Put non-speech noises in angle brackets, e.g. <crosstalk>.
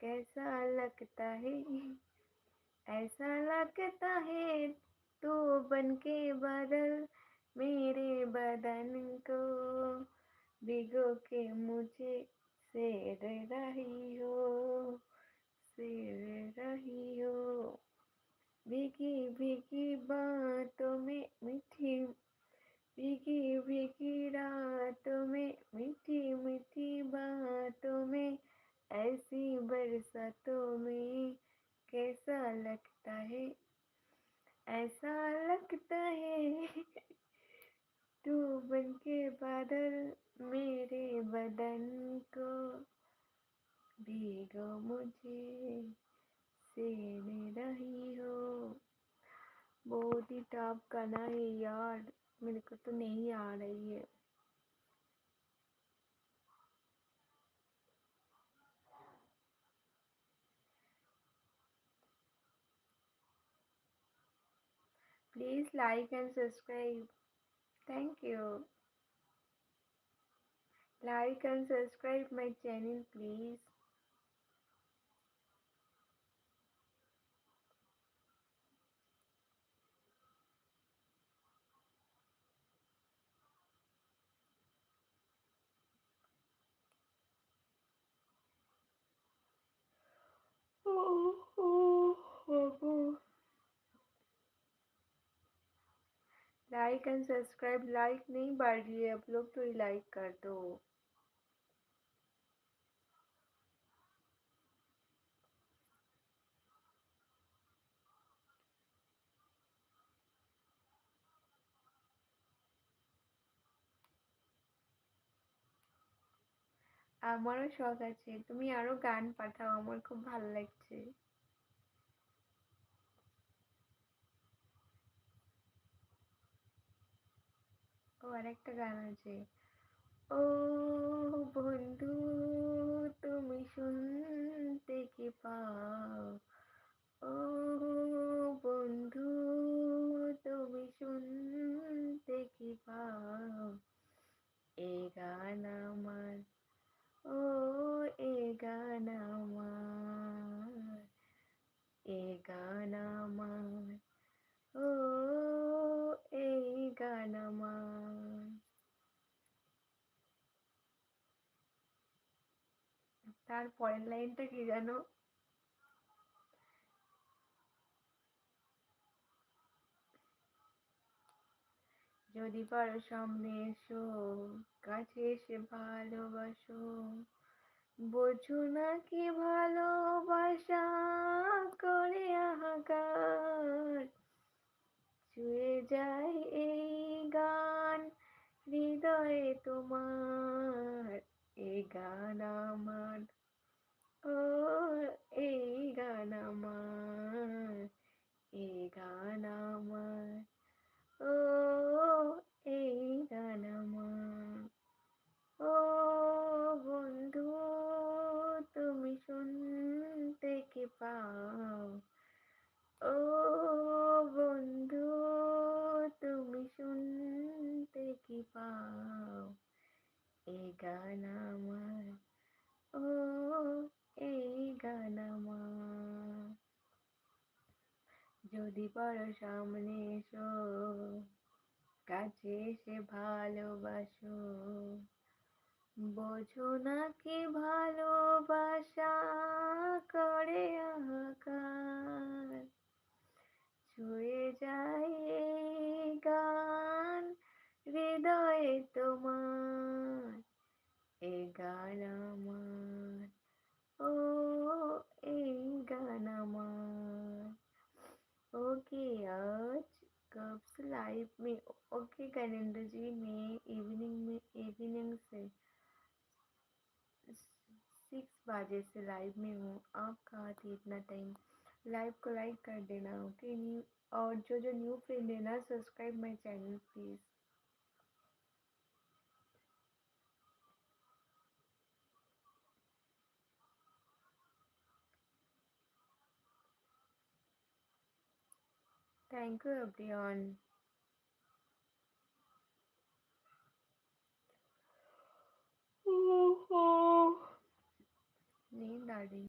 कैसा लगता है? ऐसा लगता है तू बन के बदल मेरे बदन को भिगो के मुझे सेर रही हो, सेर रही हो। भीगी भीगी बातों ऐसी बरसातों में कैसा लगता है? ऐसा लगता है <laughs> तू बन के बादल मेरे बदन को भीगो मुझे, सेने रही हो। बहुत ही टफ गाना है यार, मेरे को तो नहीं आ रही है। Please like and subscribe. Thank you. Like and subscribe my channel please. Oh, oh, like and subscribe like नहीं बढ़ रही है आप लोग तो ही लाइक कर दो আমারও শখ আছে তুমি আরো গান পাঠাও আমার খুব ভালো লাগছে ও আরেকটা গান আছে। ও বন্ধু, তুমি শুনতে কি পাও? ও বন্ধু, তুমি শুনতে কি পাও? এ গান আমার, ও এ গান আমার, এ গান আমার, ও এই গান আমার। তার পরের লাইনটা কি জানো? যদি পারো সামনে এসো, কাছে এসে ভালোবাসো। বোঝো না কি ভালোবাসা করে আহাকার ছুঁয়ে যায় এই গান, হৃদয়ে তোমার। এ গান আমার ও এই গান আমার এই গান আমার ও এই গান আমার ও বন্ধু তুমি শুনতে কি পাও ও বন্ধু তুমি শুনতে কি পাও এই গান আমার ও এই গান আমার যদি সামনে এসো কাছে এসে ভালোবাসো। বোঝো না কি ভালোবাসা করে আকার कैलेंडर मैं इवनिंग में इवनिंग से सिक्स बजे से लाइव में हूँ। आपका कहाँ थे इतना टाइम लाइव को लाइक कर देना ओके न्यू और जो जो न्यू फ्रेंड है ना subscribe my channel please Thank you, everyone. 呵呵，你哪里？